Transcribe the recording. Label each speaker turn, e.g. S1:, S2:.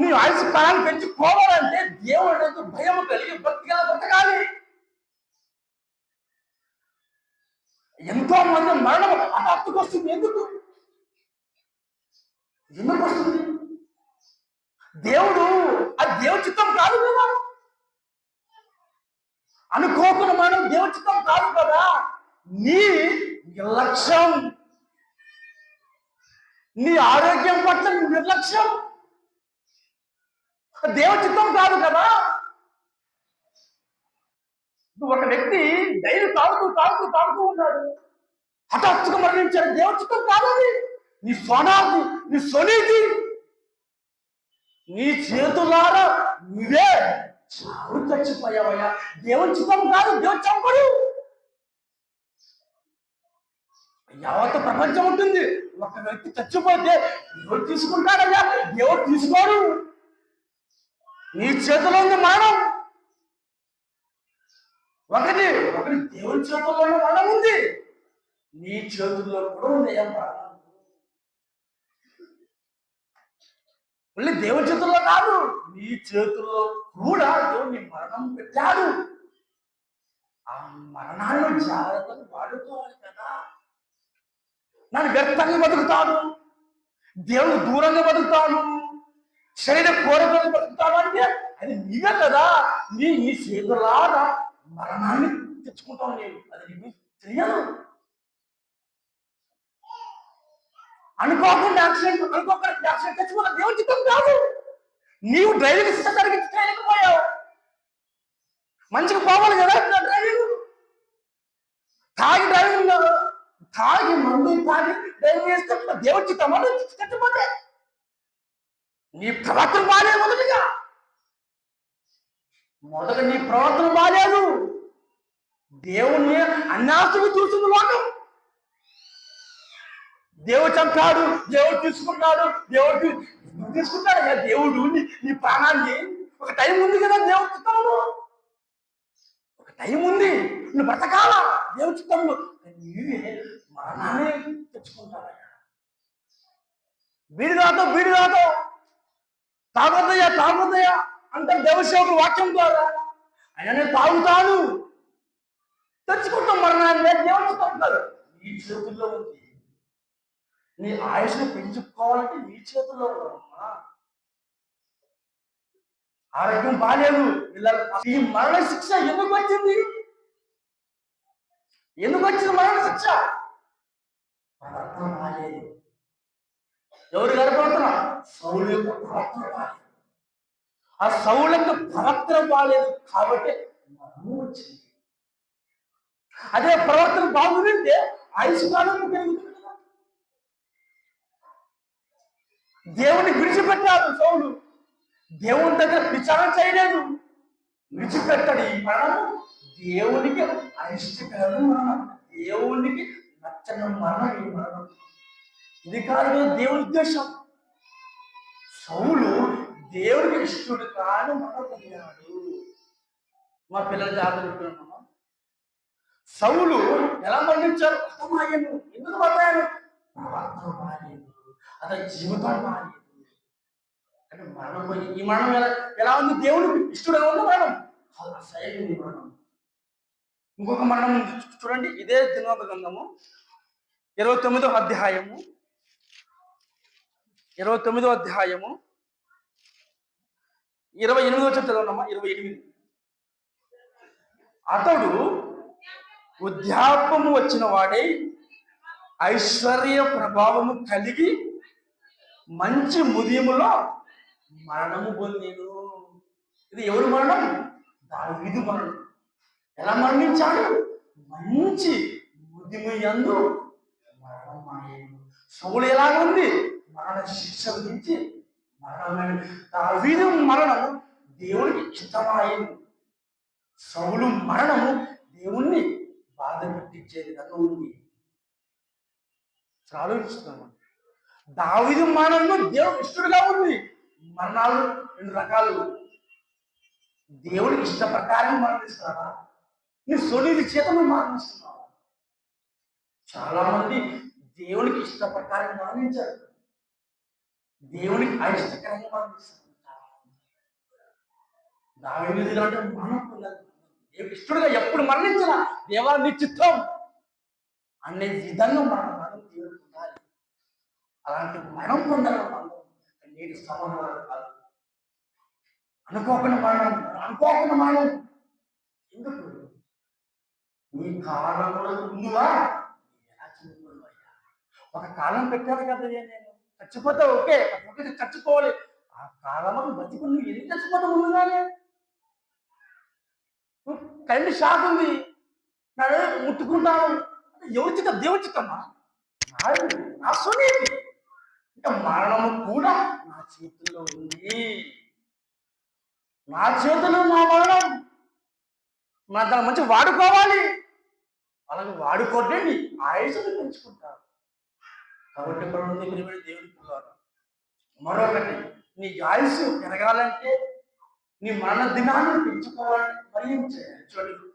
S1: నీ ఆయుష్ కాలాన్ని పెంచుకోవాలంటే దేవుడు భయం కలిగి భక్తిగా బ్రతకాలి ఎంతో మంది మరణం హఠాత్తుకు వస్తుంది ఎందుకు? ఎందుకు వస్తుంది? దేవుడు అది దేవుడి చిత్తం కాదు కదా. అనుకోకుండా మనం దేవుడి చిత్తం కాదు కదా. నీ నిర్లక్ష్యం. నీ ఆరోగ్యం పట్ల నిర్లక్ష్యం. దేవుడి చిత్తం కాదు కదా? ఒక వ్యక్తి డైలీ తాగుతూ తాగుతూ తాగుతూ ఉన్నాడు. హఠాత్తుగా మరణించాడు. దేవుడి చిత్తం కాదు అది. నీ స్వనాది నీ స్వనీతి. నీ చేతులారా నువ్వే చావు చచ్చిపోయావయ్యా. దేవుని చిత్తం కాదు. దేవుడు చంపడు. యావత్ ప్రపంచం ఉంటుంది. ఒక వ్యక్తి చచ్చిపోతే దేవుడు తీసుకుంటాడయ్యా. దేవుడు తీసుకోడు. నీ చేతిలో ఉంది మరణం ఒకటి ఒకటి దేవుని చేతుల్లో మరణం ఉంది. నీ చేతుల్లో కూడా ఉంది మరణం మళ్ళీ దేవుని చేతుల్లో కాదు నీ చేతుల్లో కూడా దేవుడు నీ మరణం పెట్టాడు. ఆ మరణాన్ని జాగ్రత్తలు వాడుకోవాలి కదా. నన్ను వ్యర్థంగా బతుకుతాడు. దేవుడు దూరంగా బతుకుతాను శరీర కోరికలు బతుకుతాను అది నీవే కదా. నీ ఈ చేతులారా మరణాన్ని తెచ్చుకుంటావు నేను. అది నీకు తెలియదు. అనుకోకుండా యాక్సిడెంట్ అనుకోకుండా యాక్సిడెంట్ తెచ్చుకున్న దేవుని చిత్తం కాదు. నీవు డ్రైవింగ్ సిస్టమ్ సరిగ్గా చేయలేకపోయావు మంచిగా పోవాలి కదా నా డ్రైవింగ్? తాగి డ్రైవింగ్ తాగి మందు తాగి డ్రైవింగ్ చేస్తే దేవుడి చిత్తం తెచ్చిపోతే నీ ప్రవర్తన బాగాలేదు మొదటిగా మొదట నీ ప్రవర్తన బాగాలేదు. దేవుణ్ణి అన్నాస్తులు చూసింది లోకం. దేవుడు చంపాడు దేవుడు తీసుకున్నాడు దేవుడు తీసుకుంటాడు కదా దేవుడు. నీ ప్రాణాన్ని ఒక టైం ఉంది కదా దేవుడు చిత్తంలో ఒక టైం ఉంది. నువ్వు బ్రతకాల? దేవుడు చిత్తంలో నీవే మరణాన్ని తెచ్చుకుంటాడు బీడి దాతో బీడి దాతో తాగొద్దయ్యా తాగొద్దయ్యా అంటే దేవసేవకుడు వాక్యం ద్వారా. అయినా నేను తాగుతాను. తెచ్చుకుంటాం మరణాన్ని దేవుడు చిత్తం నీ చేతుల్లో ఉంది. నీ ఆయుష్ను పెంచుకోవాలంటే నీ చేతుల్లో ఉందమ్మా. ఆరోగ్యం బాగాలేదు పిల్లలు ఈ మరణ శిక్ష ఎందుకు వచ్చింది? ఎందుకు వచ్చింది మరణ శిక్ష అర్థం బాగాలేదు ఎవరు కనపడుతున్నా సౌలు యొక్క ప్రవర్తన ఆ సౌలు యొక్క ప్రవర్తన బాగాలేదు కాబట్టి మరణం వచ్చింది అదే ప్రవర్తన బాగుంటే ఆయుష్మానం పెరుగుతుంది కదా. దేవుని విడిచిపెట్టాడు సౌలు. దేవుని దగ్గర విచారణ చేయలేదు. విడిచిపెట్టాడు ఈ మరణం. దేవునికి అయిష్టకరం మరణం. దేవునికి నచ్చని మరణం ఈ మరణం. ఇది కాదు దేవుని ఉద్దేశం. సౌలు దేవుడికి ఇష్టడు కాని మరణం మా పిల్లలు జాగ్రత్త చెప్తున్నాను సౌలు ఎలా మరణించారు అర్థమాయను ఎందుకు మరణాయను ప్రవర్తన మారేది అతని జీవితం మారేది. అంటే మరణం పోయి ఈ మరణం ఎలా ఎలా ఉంది? దేవుడికి ఎలా ఉంది మరణం? చాలా మరణం. ఇంకొక మరణం చూడండి ఇదే దినోక గ్రంథము. ఇరవై తొమ్మిదో అధ్యాయము. ఇరవై తొమ్మిదో అధ్యాయము. ఇరవై ఎనిమిదో చెప్తాదమ్మా ఇరవై ఎనిమిది. అతడు వృద్ధాపము వచ్చిన వాడే ఐశ్వర్య ప్రభావము కలిగి మంచి ముదియములో మరణము పొందేను. ఇది ఎవరు మరణం? దావీదు మరణం. ఎలా మరణించాడు? మంచి ముదిము యందు మరణమాయను సౌలు ఎలాగుంది? మరణ శిక్ష విధించి మరణమైన దావీదు మరణము దేవునికి ఇష్టమాయను సౌలు మరణము దేవుణ్ణి బాధ పెట్టించేది కనుక ఉంది. ఆలోచిస్తున్నాము? దావిదు మరణము దేవుడు ఇష్టడుగా ఉంది. మరణాలు రెండు రకాలు. దేవుడికి ఇష్ట ప్రకారం మరణిస్తున్నారా నీ సోనిది చేత నువ్వు మరణిస్తున్నావా? చాలా మంది దేవునికి ఇష్ట ప్రకారం మరణించారు. దేవునికి అయిష్టకరంగా మరణిస్తారు దాని మీద అంటే మనం పొందాలి ఏ ఇష్టడుగా ఎప్పుడు మరణించినా దేవా నీ చిత్తం అనే విధంగా మనం మనం దేవుడు ఉండాలి. అలాంటి మనం పొందడం మనం. నేటి సమయంలో కాదు. అనుకోకుండా మరణం అనుకోకుండా మరణం ఎందుకు? నీ కాలంలో ముందుగా ఒక కాలం పెట్టాను కదా నేను. చచ్చిపోతే ఓకే ఒకటి చచ్చిపోవాలి. ఆ కాలంలో బతికుని నువ్వు ఎందుకు చచ్చిపోతావు ముందుగానే కరెంట్ షాక్ ఉంది. నాడు ముట్టుకుంటాను. అంటే ఎవరి చిత్తం? దేవుడి చిత్తమ్మా నా సునీతి ఇంకా మరణము కూడా నా చేతుల్లో ఉంది. నా చేతుల్లో నా మరణం. నా దాని మంచి వాడుకోవాలి. అలాగే వాడుకోండి నీ ఆయుషను పెంచుకుంటారు కాబట్టి ఇక్కడ ఉంది ప్రియమైన దేవుడి మరొకటి నీ ఆయుష్ పెరగాలంటే నీ మరణ దినాన్ని పెంచుకోవాలని మరి చూడండి.